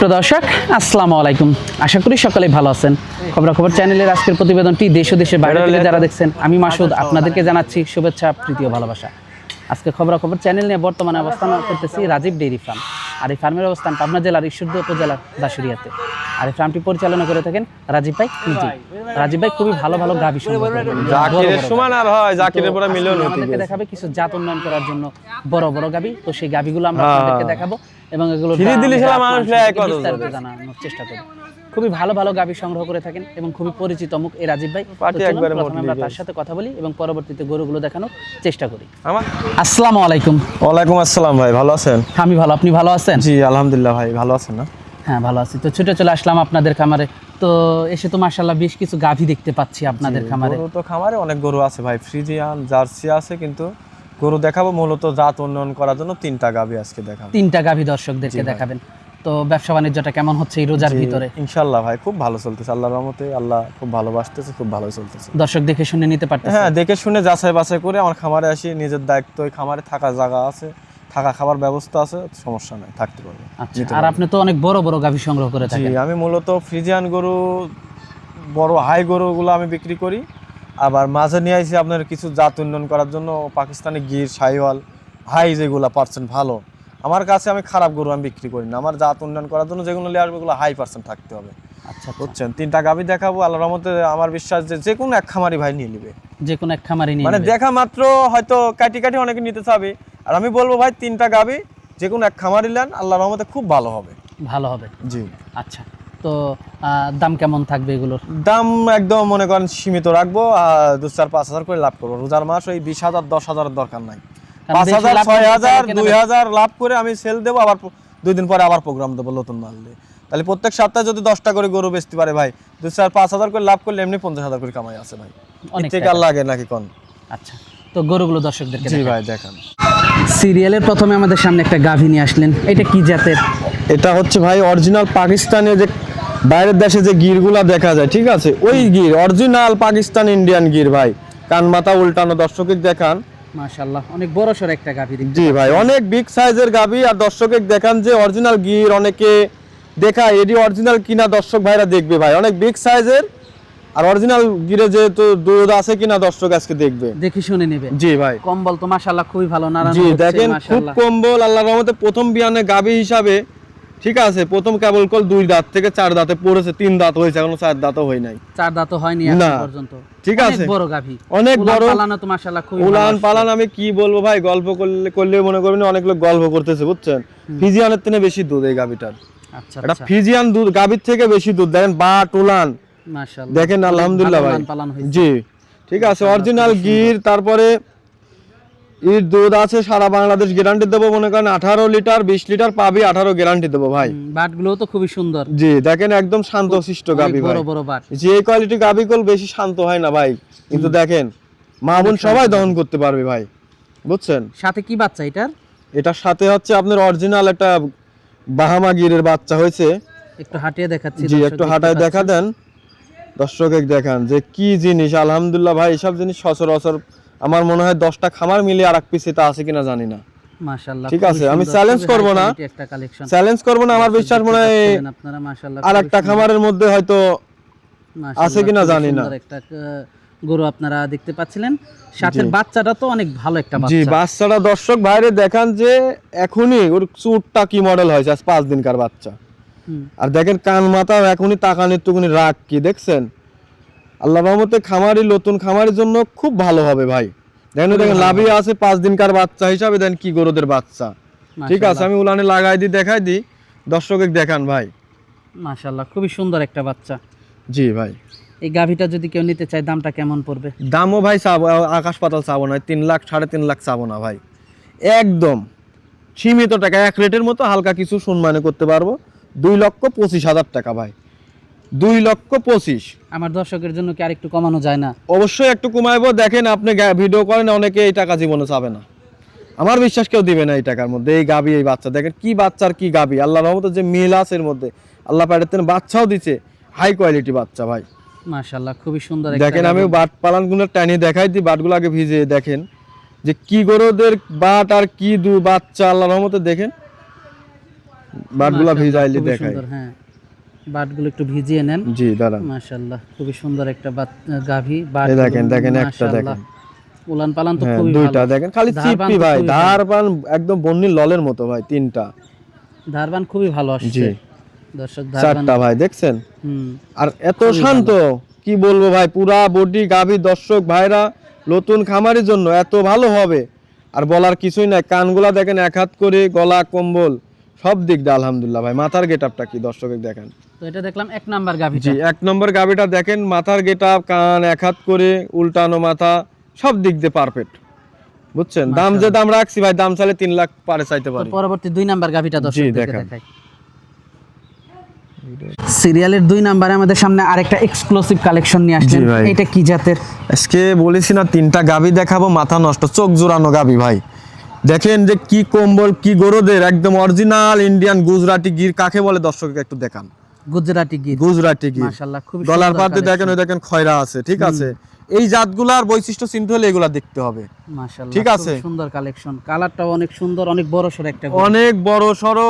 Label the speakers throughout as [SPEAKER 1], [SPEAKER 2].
[SPEAKER 1] সুপ্রিয় দর্শক আসসালামু আলাইকুম। আশা করি সকলে ভালো আছেন। খবরাখবর চ্যানেলের আজকের প্রতিবেদনটি দেশ ও দেশের বাইরে থেকে যারা দেখছেন আমি মাসুদ আপনাদেরকে জানাচ্ছি শুভেচ্ছা প্রীতি ও ভালোবাসা। আজকে খবরাখবর চ্যানেল নিয়ে বর্তমানে অবস্থান করতেছি রাজীব ডেইরি ফার্ম। আর এই ফার্মের অবস্থান পাবনা জেলার ঈশ্বরদী উপজেলার দাসুরিয়াতে আর এই ফার্মটি পরিচালনা করে থাকেন রাজীব ভাই নিজে। রাজীব ভাই খুবই ভালো ভালো গাভী
[SPEAKER 2] সমান আর হয় জাকিরের পরে
[SPEAKER 1] তো
[SPEAKER 2] হতে
[SPEAKER 1] দেখাবে কিছু জাত উন্নয়ন করার জন্য বড় বড় গাবি তো সেই গাবিগুলো আমরা
[SPEAKER 2] হ্যাঁ।
[SPEAKER 1] আপনাদেরকে দেখাবো। এবং এগুলো
[SPEAKER 2] ফ্রি দিলে শালা মানুষ কত
[SPEAKER 1] জানানোর চেষ্টা করব। খুবই ভালো ভালো গাবি সংগ্রহ করে থাকেন এবং খুবই পরিচিত মুখ এই রাজীব ভাই। প্রথমে আমরা তার সাথে কথা বলি এবং পরবর্তীতে গরুগুলো দেখানোর চেষ্টা করি।
[SPEAKER 2] আমার
[SPEAKER 1] আসসালামু আলাইকুম।
[SPEAKER 2] ওয়ালাইকুম আসসালাম ভাই ভালো আছেন?
[SPEAKER 1] আমি ভালো আপনি ভালো আছেন?
[SPEAKER 2] জি আলহামদুলিল্লাহ ভাই ভালো আছেন না?
[SPEAKER 1] হ্যাঁ ভালো আছি। তো ছুটে চলে আসলাম আপনাদের খামারে। তো এসে তো মাশাল্লাহ বেশ কিছু গাভী দেখতে পাচ্ছি আপনাদের খামারে।
[SPEAKER 2] তো খামারে অনেক গরু আছে ভাই ফ্রিজিয়ান জার্সি আছে কিন্তু গরু দেখাবো মূলত জাত উন্নয়ন করার জন্য তিনটা গাভী আজকে দেখাবো।
[SPEAKER 1] তিনটা গাভী দর্শকদেরকে দেখাবেন। তো ব্যবসা বাণিজ্যটা কেমন হচ্ছে এই রোজার ভিতরে?
[SPEAKER 2] ইনশাল্লাহ ভাই খুব ভালো চলতেছে। আল্লাহর রহমতে আল্লাহ খুব ভালোবাসতেছে খুব ভালো চলতেছে।
[SPEAKER 1] দর্শক দেখে শুনে নিতে পারতেছে
[SPEAKER 2] হ্যাঁ দেখে শুনে যাচাই বাছাই করে আমার খামারে আসি নিজের দায়িত্ব ওই খামারে থাকা জায়গা আছে থাকা খাবার ব্যবস্থা আছে সমস্যা নাই থাকতে পারবে।
[SPEAKER 1] আচ্ছা আর আপনি তো অনেক বড় বড় গাভী সংগ্রহ করে
[SPEAKER 2] জি
[SPEAKER 1] থাকেন।
[SPEAKER 2] আমি মূলত ফ্রিজিয়ান গরু বড় হাই গরুগুলো আমি বিক্রি করি। আবার মাঝে নিয়ে আইছি আপনার কিছু জাত উন্নয়ন করার জন্য পাকিস্তানি গির সাইওয়াল হাই যেগুলো পার্সেন্ট ভালো। আমার কাছে আমি খারাপ গরু আমি বিক্রি করি না। আমার জাত উন্নয়ন করার জন্য যেগুলো নিয়ে আসবে ওগুলো হাই পার্সেন্ট থাকতে হবে।
[SPEAKER 1] আচ্ছা আচ্ছা।
[SPEAKER 2] বুঝছেন? তিনটা গাভি দেখাবো আল্লাহর রহমতে আমার বিশ্বাস যে যে কোনো এক খামারি ভাই নিয়ে নেবে।
[SPEAKER 1] যে কোনো এক খামারি নিয়ে
[SPEAKER 2] মানে দেখা মাত্র হয়তো কাটি কাটি অনেকে নিতে চাবে। আর আমি বলব ভাই তিনটা গাভি যে কোনো এক খামারি নেন আল্লাহর রহমতে খুব ভালো হবে।
[SPEAKER 1] ভালো হবে।
[SPEAKER 2] জি।
[SPEAKER 1] আচ্ছা। তো দাম কেমন থাকবে এগুলোর?
[SPEAKER 2] দাম একদম মনে করেন সীমিত রাখব দু চার পাঁচ হাজার করে লাভ করব। রোজার মাস ওই বিশ হাজার দশ হাজারের দরকার নাই। পাঁচ হাজার ছয় হাজার দুই হাজার লাভ করে আমি সেল দেবো আবার দুই দিন পরে আবার প্রোগ্রাম দেবো নতুন মাল দিয়ে। তাহলে প্রত্যেক সপ্তাহে যদি দশটা করে গরু বেচতে পারে ভাই দু চার পাঁচ হাজার করে লাভ করলে এমনি পঞ্চাশ হাজার করে কামাই আছে ভাই।
[SPEAKER 1] অনেক
[SPEAKER 2] লাগে নাকি কোন?
[SPEAKER 1] আচ্ছা তো গরুগুলো দর্শকদেরকে
[SPEAKER 2] জি। ভাই দেখান।
[SPEAKER 1] সিরিয়ালের প্রথমে আমাদের সামনে একটা গাভী নিয়ে আসলেন। এটা কি জাতের?
[SPEAKER 2] এটা হচ্ছে ভাই অরিজিনাল পাকিস্তানের যে বাইরের দেশে যে গিরগুলা দেখা যায় ঠিক আছে? ওই গির অরিজিনাল পাকিস্তান ইন্ডিয়ান গির ভাই। কান মাথা উল্টানো দর্শকের দেখান।
[SPEAKER 1] মাশাআল্লাহ অনেক বড় সর একটা গাভী
[SPEAKER 2] জি ভাই অনেক বিগ সাইজের গাবি আর দর্শকের দেখান যে অরিজিনাল গির অনেকে দেখায় এটি অরিজিনাল কিনা দর্শক ভাইরা দেখবে ভাই। অনেক বিগ সাইজের আর অরিজিনাল গিরে যেহেতু দুধ আছে কিনা দর্শক আজকে দেখবে।
[SPEAKER 1] দেখে শুনে নেবে।
[SPEAKER 2] জি ভাই।
[SPEAKER 1] কম্বল তো মাশাআল্লাহ খুবই ভালো নারায়ণ
[SPEAKER 2] জি দেখেন খুব কম্বল আল্লাহর রহমতে প্রথম বিয়ানে গাভী হিসাবে ঠিক আছে প্রথম কেবল কল দুই দাঁত থেকে চার দাঁতে পড়েছে তিন দাঁত হয়েছে এখনও চার দাঁতও হয় নাই।
[SPEAKER 1] চার দাঁত হয়নি এখন। পর্যন্ত।
[SPEAKER 2] ঠিক
[SPEAKER 1] অনেক
[SPEAKER 2] আছে।
[SPEAKER 1] বড় গাভী।
[SPEAKER 2] অনেক বড়।
[SPEAKER 1] পালানো তো মাশাআল্লাহ ভালো।
[SPEAKER 2] উলান পালান আমি কি বলব ভাই গল্প করলে করলে মনে করবেন অনেক লোক গল্প করতেছে বুঝছেন? ফিজিয়ানের থেকে বেশি দুধ এই গাবিটার
[SPEAKER 1] আচ্ছা
[SPEAKER 2] এটা
[SPEAKER 1] আচ্ছা।
[SPEAKER 2] ফিজিয়ান দুধ গাবির থেকে বেশি দুধ। দেখেন বা টোলান
[SPEAKER 1] মাশাআল্লাহ।
[SPEAKER 2] দেখেন আলহামদুলিল্লাহ ভাই। জি। ঠিক আছে অরিজিনাল গির তারপরে এর দুধ আছে সারা বাংলাদেশ গ্যারান্টি দেবো মনে করেন আঠারো লিটার বিশ লিটার পাবি আঠারো গ্যারান্টি দেবো ভাই।
[SPEAKER 1] হুম, বাটগুলোও তো খুবই সুন্দর।
[SPEAKER 2] জি দেখেন একদম শান্ত শিষ্ট গাবি
[SPEAKER 1] বড় বড় বাট।
[SPEAKER 2] যে কোয়ালিটি গাবি কল বেশি শান্ত হয় না ভাই। কিন্তু দেখেন মা বোন সবাই দহন করতে পারবে ভাই। বুঝছেন?
[SPEAKER 1] সাথে কি বাচ্চা এটার?
[SPEAKER 2] এটার সাথে হচ্ছে আপনার অরিজিনাল একটা বাহামা গিরের বাচ্চা হয়েছে।
[SPEAKER 1] একটু হাঁটিয়ে দেখাচ্ছি
[SPEAKER 2] জি একটু হাঁটায় দেখা দেন। দর্শকে দেখান যে কি জিনিস আলহামদুলিল্লাহ ভাই এসব জিনিস সচরাচর আমার মনে হয় দশটা খামার মিলিয়ে আর এক পিস এটা আছে কিনা জানি না। ঠিক আছে, আমি
[SPEAKER 1] সুন্দর,
[SPEAKER 2] করব না।
[SPEAKER 1] quality একটা কালেকশন
[SPEAKER 2] চ্যালেঞ্জ করব না আমার বিশ্বাস মনে হয় আর একটা খামারের মধ্যে হয়তো আছে কিনা জানি না।
[SPEAKER 1] সুন্দর একটা আহ, গরু আপনারা দেখতে পাচ্ছিলেন। সাথে বাচ্চাটা তো অনেক ভালো একটা
[SPEAKER 2] জি বাচ্চাটা দর্শক বাইরে দেখান যে এখনই ওর চুটটা কি মডেল হয়েছে আজ পাঁচ দিনকার বাচ্চা। আর দেখেন কান মাথা এখনই তাকানির টুকুনি রাগ কি দেখছেন? আল্লাহ রহমতে খামারি নতুন খামারের জন্য খুব ভালো হবে ভাই। দেখেন দেখেন লাভি আছে পাঁচ দিনকার বাচ্চা হিসাবে দেন কি গরুদের বাচ্চা। ঠিক আছে আমি উলানে লাগাই দিই দেখাই দিই দর্শকে দেখান ভাই।
[SPEAKER 1] মাশাআল্লাহ খুবই সুন্দর একটা বাচ্চা।
[SPEAKER 2] জি ভাই।
[SPEAKER 1] এই গাভিটা যদি কেউ নিতে চায় দামটা কেমন পড়বে?
[SPEAKER 2] দামও ভাই চাবো আকাশ পাতাল চাবো না তিন লাখ সাড়ে তিন লাখ চাবো না ভাই। একদম সীমিত টাকা এক রেটের মতো হালকা কিছু সম্মানে করতে পারব। দুই লক্ষ পঁচিশ হাজার টাকা ভাই। দুই লক্ষ পঁচিশ।
[SPEAKER 1] আমার দর্শকের জন্য কি আরেকটু কমানো যায় না?
[SPEAKER 2] অবশ্যই একটু কমাইবো। দেখেন আপনি ভিডিও করেন অনেকে এই টাকা জীবনে চাবে না। আমার বিশ্বাস কেউ দিবে না এই টাকার মধ্যে এই গাবি এই বাচ্চা। দেখেন কি বাচ্চার কি গাবি। আল্লাহ রহমতে যে মিল আছে এর মধ্যে। আল্লাহ পাঠাতেন বাচ্চাও দিচ্ছে হাই কোয়ালিটি বাচ্চা ভাই।
[SPEAKER 1] মাশাআল্লাহ খুবই সুন্দর
[SPEAKER 2] দেখেন আমি বাট পালানগুলো টানিয়ে দেখাই দিই বাটগুলো আগে ভিজিয়ে দেখেন। যে কি গরুদের বাট আর কি দু বাচ্চা আল্লাহ রহমতে দেখেন। বাটগুলা ভিজাইলে দেখাই।
[SPEAKER 1] হ্যাঁ। বাটগুলো একটু ভিজিয়ে নেন।
[SPEAKER 2] জি দাঁড়ান।
[SPEAKER 1] মাশাআল্লাহ খুবই সুন্দর একটা বাত গাভী বাট
[SPEAKER 2] দেখেন, দেখেন, একটা দেখেন।
[SPEAKER 1] উলান পালান তো
[SPEAKER 2] হ্যাঁ
[SPEAKER 1] খুবই
[SPEAKER 2] দুইটা দেখেন খালি চিপি ভাই ধারবান একদম বন্নির ললের মতো ভাই তিনটা।
[SPEAKER 1] ধারবান খুবই ভালো আসছে।
[SPEAKER 2] জি।
[SPEAKER 1] দর্শক ধারবান
[SPEAKER 2] চারটা ভাই দেখছেন?
[SPEAKER 1] হুম
[SPEAKER 2] আর এত শান্ত কি বলব ভাই পুরা বডি গাভী দর্শক ভাইরা নতুন খামারের জন্য এত ভালো হবে। আর বলার কিছুই নাই কানগুলা দেখেন এক হাত করে গলা কম্বল সব দিক দিয়ে আলহামদুলিল্লাহ ভাই মাথার গেট আপটা কি দর্শকে দেখেন?
[SPEAKER 1] তো এটা দেখলাম এক নাম্বার গাভীটা।
[SPEAKER 2] জি এক নম্বর গাভীটা দেখেন মাথার গেটআপ কান এক হাত করে উল্টানো মাথা সব দিক দিয়ে পারফেক্ট বুঝছেন? দাম যে দাম রাখছি ভাই দাম তিন লাখ পারে চাইতে পারি।
[SPEAKER 1] পরবর্তী দুই নাম্বার গাভীটা দর্শক। দেখাই। সিরিয়ালের দুই নাম্বারে আমাদের সামনে আরেকটা এক্সক্লুসিভ কালেকশন নিয়ে আসছেন এটা কি জাতের?
[SPEAKER 2] আজকে বলেছি না তিনটা গাবি দেখাবো মাথা নষ্ট চোখ জোড়ানো গাবি ভাই। দেখেন যে কি কম্বল কি গরুদের একদম অরিজিনাল ইন্ডিয়ান গুজরাটি গির কাকে বলে দর্শককে একটু দেখান।
[SPEAKER 1] গুজরাটি গির
[SPEAKER 2] গুজরাটি গির
[SPEAKER 1] মাশাআল্লাহ খুব
[SPEAKER 2] পাতে দেখেন ওই দেখেন খয়রা আছে ঠিক আছে? এই জাতগুলার বৈশিষ্ট্য চিনতে হলে এগুলা দেখতে হবে।
[SPEAKER 1] মাশাআল্লাহ
[SPEAKER 2] ঠিক আছে।
[SPEAKER 1] সুন্দর কালেকশন কালারটাও অনেক সুন্দর অনেক বড় সর একটা
[SPEAKER 2] অনেক বড় সড়ো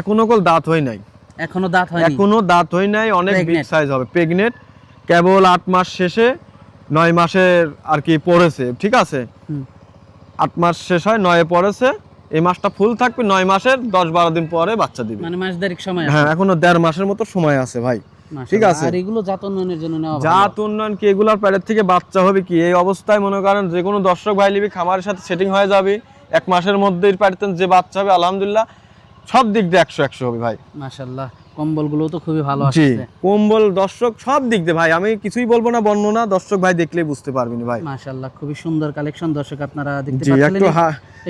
[SPEAKER 2] এখনও কল দাঁত হয় নাই।
[SPEAKER 1] এখনও দাঁত হয়নি।
[SPEAKER 2] এখনও দাঁত হয় নাই অনেক বিগ সাইজ হবে। প্রেগনেট কেবল আট মাস শেষে নয় মাসের আর কি পড়েছে ঠিক আছে। আট মাস শেষ হয় নয়ে পড়েছে এই মাসটা ফুল থাকবে নয় মাসের দশ বারো দিন পরে বাচ্চা দিবে।
[SPEAKER 1] মানে মাস দেড়েক সময় আছে।
[SPEAKER 2] হ্যাঁ এখনও দেড় মাসের মতো সময় আছে ভাই। ঠিক আছে।
[SPEAKER 1] আর এগুলো জাত উন্নয়নের জন্য নেওয়া
[SPEAKER 2] জাত উন্নয়ন কি এগুলার প্যারের থেকে বাচ্চা হবে কি? এই অবস্থায় মনে করেন যে কোনো দর্শক ভাই লিবি খামারের সাথে সেটিং হয়ে যাবে। এক মাসের মধ্যেই প্যারেতেন যে বাচ্চা হবে আলহামদুলিল্লাহ। সব দিক দিয়ে একশো একশো হবে ভাই।
[SPEAKER 1] মাশাআল্লাহ কম্বলগুলো তো খুবই ভালো
[SPEAKER 2] জি কম্বল দর্শক সব দিক দিয়ে ভাই আমি কিছুই বলব না বর্ণনা দর্শক ভাই দেখলেই বুঝতে পারবেন ভাই।
[SPEAKER 1] মাশাআল্লাহ খুবই সুন্দর কালেকশন দর্শক আপনারা দেখতে
[SPEAKER 2] জি
[SPEAKER 1] পাচ্ছেন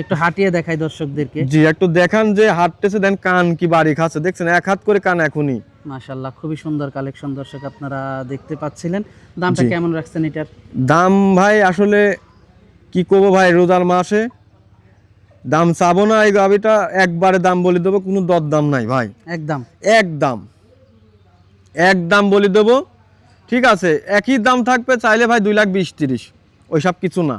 [SPEAKER 2] একটু
[SPEAKER 1] হাঁটিয়ে দেখাই দর্শকদেরকে।
[SPEAKER 2] জি একটু দেখান যে হাঁটতেছে দেন কান কি বাড়ি খাচ্ছে। দেখছেন এক হাত করে কান এখনই।
[SPEAKER 1] মাশাআল্লাহ খুবই সুন্দর কালেকশন দর্শক আপনারা দেখতে পাচ্ছিলেন। দামটা কেমন রাখছেন এটার?
[SPEAKER 2] দাম ভাই আসলে কি করব ভাই রোজার মাসে দাম চাবো না এই গাবিটা একবারে দাম বলে দেবো কোনো দর দাম নাই ভাই।
[SPEAKER 1] একদম।
[SPEAKER 2] এক দাম এক দাম বলে দেবো। ঠিক আছে একই দাম থাকবে চাইলে ভাই দুই লাখ বিশ তিরিশ। ওইসব কিছু না।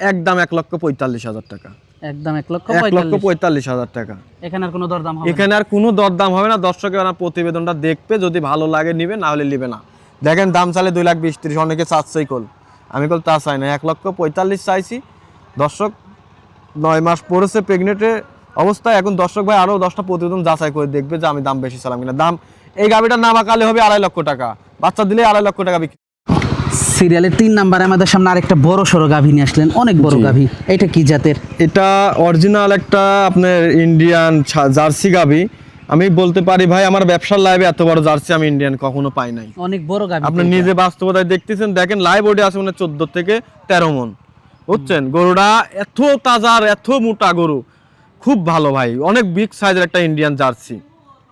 [SPEAKER 2] এক এক লক্ষ পঁয়তাল্লিশ হাজার টাকা।
[SPEAKER 1] একদম এক লক্ষ
[SPEAKER 2] লক্ষ
[SPEAKER 1] পঁয়তাল্লিশ।
[SPEAKER 2] হাজার টাকা।
[SPEAKER 1] এখানে আর কোনো দরদাম হবে না?
[SPEAKER 2] এখানে আর কোনো দরদাম হবে না। দর্শকের প্রতিবেদনটা দেখবে যদি ভালো লাগে নিবে না হলে নিবে না। দেখেন দাম চালে দুই লাখ বিশ তিরিশ অনেকে চাচ্ছেই কল। আমি কল তা চাই না। এক লক্ষ পঁয়তাল্লিশ চাইছি। দর্শক নয় মাস পড়েছে প্রেগনেন্টে অবস্থায় এখন দর্শক ভাই আরও দশটা প্রতিবেদন যাচাই করে দেখবে যে আমি দাম বেশি চালাম কিনা। দাম এই গাবিটার নাম আকালে হবে আড়াই লক্ষ টাকা। বাচ্চা দিলে আড়াই লক্ষ টাকা বিক্রি।
[SPEAKER 1] সিরিয়ালের তিন নাম্বারে আমাদের সামনে আরেকটা বড় সড়ো গাভী নিয়ে আসলেন। অনেক বড় গাভী। এটা কি জাতের?
[SPEAKER 2] এটা অরিজিনাল একটা আপনার ইন্ডিয়ান জার্সি গাবি আমি বলতে পারি ভাই আমার ব্যবসার লাইভে এত বড় জার্সি আমি ইন্ডিয়ান কখনো পাই নাই।
[SPEAKER 1] অনেক বড় গাভী
[SPEAKER 2] আপনি নিজে বাস্তবতায় দেখতেছেন দেখেন লাইভ ওডে আছে মানে চোদ্দ থেকে তেরো মন। বুঝছেন? গরুটা এত তাজা আর এত মোটা গরু। খুব ভালো ভাই। অনেক বিগ সাইজের একটা ইন্ডিয়ান জার্সি।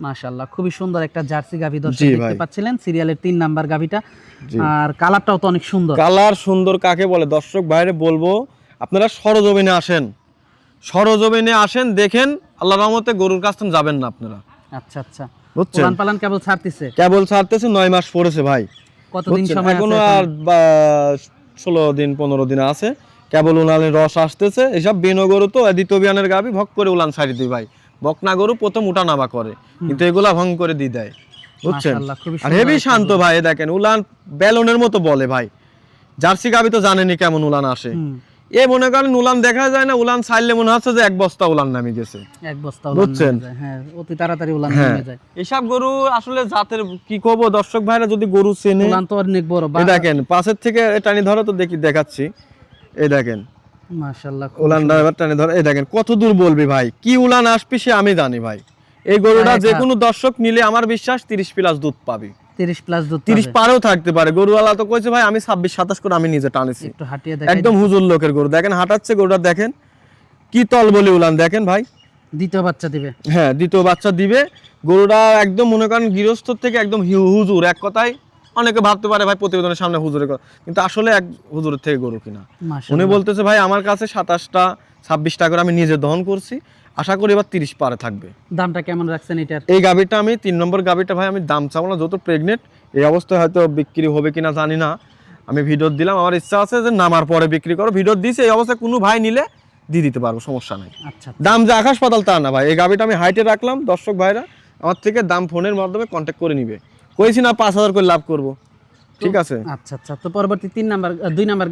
[SPEAKER 1] মাশাআল্লাহ খুবই সুন্দর একটা জার্সি গাভী দর্শক দেখতে। পাচ্ছিলেন সিরিয়ালের তিন নাম্বার গাভীটা। আর কালারটাও তো অনেক সুন্দর।
[SPEAKER 2] কালার সুন্দর কাকে বলে? দর্শক বাইরে বলব আপনারা সরজমিনে আসেন। সরজমিনে আসেন দেখেন আল্লাহ রহমতে গরুর কাছ থেকে যাবেন না আপনারা।
[SPEAKER 1] আচ্ছা আচ্ছা।
[SPEAKER 2] বুঝছেন?
[SPEAKER 1] পালান কেবল ছাড়তেছে?
[SPEAKER 2] কেবল ছাড়তেছে নয় মাস পড়েছে ভাই।
[SPEAKER 1] কতদিন সময় আছে এখনও?
[SPEAKER 2] আর বা- ষোলো দিন পনেরো দিন আছে। কেবল উনানের রস আসতেছে এসব বেনো গরু তো দ্বিতীয় বিয়ানের গাবি ভক করে উলান ছাড়ি দিই ভাই। বকনা গরু প্রথম উঠা নামা করে কিন্তু এগুলা ভং করে দিয়ে দেয় বুঝছেন? আর হেভি শান্ত ভাই দেখেন উলান বেলনের মতো বলে ভাই। জার্সি গাবি তো জানেনি কেমন উলান আসে। এ মনে করেন উলান দেখা যায় না উলান ছাড়লে মনে হচ্ছে যে এক বস্তা উলান নামে গেছে।
[SPEAKER 1] এক বস্তা উলান
[SPEAKER 2] বুঝছেন?
[SPEAKER 1] হ্যাঁ অতি তাড়াতাড়ি উলান
[SPEAKER 2] হ্যাঁ।
[SPEAKER 1] নেমে যায়।
[SPEAKER 2] এসব গরু আসলে জাতের কি করব? দর্শক ভাইরা যদি গরু চেনে
[SPEAKER 1] উলান তো অনেক বড়
[SPEAKER 2] দেখেন পাশের থেকে টানি ধরো তো দেখি দেখাচ্ছি। এই দেখেন।
[SPEAKER 1] মাশাআল্লাহ
[SPEAKER 2] উলান ড্রাইভার টানি ধরো এই দেখেন কত দূর বলবি ভাই? কি উলান আসবি সে আমি জানি ভাই। এই গরুটা
[SPEAKER 1] হ্যাঁ,
[SPEAKER 2] যে কোনো দর্শক নিলে আমার বিশ্বাস তিরিশ প্লাস দুধ পাবি।
[SPEAKER 1] 30 প্লাস দুধ
[SPEAKER 2] তিরিশ
[SPEAKER 1] পাবে।
[SPEAKER 2] পারেও থাকতে পারে। গরুওয়ালা তো কইছে ভাই আমি ছাব্বিশ সাতাশ করে আমি নিজে টানেছি।
[SPEAKER 1] একটু হাঁটিয়ে
[SPEAKER 2] একদম হুজুর লোকের গরু। দেখেন হাঁটাচ্ছে গরুটা দেখেন। কি তল বলি উলান দেখেন ভাই।
[SPEAKER 1] দ্বিতীয় বাচ্চা দিবে।
[SPEAKER 2] হ্যাঁ দ্বিতীয় বাচ্চা দিবে। গরুটা একদম মনে করেন গৃহস্থ থেকে একদম হুজুর এক কথায় অনেকে ভাবতে পারে ভাই প্রতিবেদনের সামনে হুজুরের কথা কিন্তু আসলে এক হুজুরের থেকে গরু কিনা। উনি বলতেছে ভাই আমার কাছে সাতাশটা ছাব্বিশটা করে আমি নিজে দহন করছি। আশা করি এবার তিরিশ পারে থাকবে।
[SPEAKER 1] দামটা কেমন রাখছেন এটার?
[SPEAKER 2] এই গাভিটা আমি তিন নম্বর গাভিটা ভাই আমি দাম চাবো না যত প্রেগনেন্ট এই অবস্থায় হয়তো বিক্রি হবে কিনা জানি না। আমি ভিডিও দিলাম আমার ইচ্ছা আছে যে নামার পরে বিক্রি করো। ভিডিও দিয়েছি এই অবস্থায় কোনো ভাই নিলে দিয়ে দিতে পারব সমস্যা নাই।
[SPEAKER 1] আচ্ছা
[SPEAKER 2] দাম যে আকাশ পাতাল তা না ভাই। এই গাবিটা আমি হাইটে রাখলাম দর্শক ভাইরা আমার থেকে দাম ফোনের মাধ্যমে কন্ট্যাক্ট করে নিবে। কইছি না পাঁচ হাজার করে লাভ করব। ঠিক আছে?
[SPEAKER 1] আচ্ছা আচ্ছা। তো পরবর্তী তিন নাম্বার দুই নাম্বার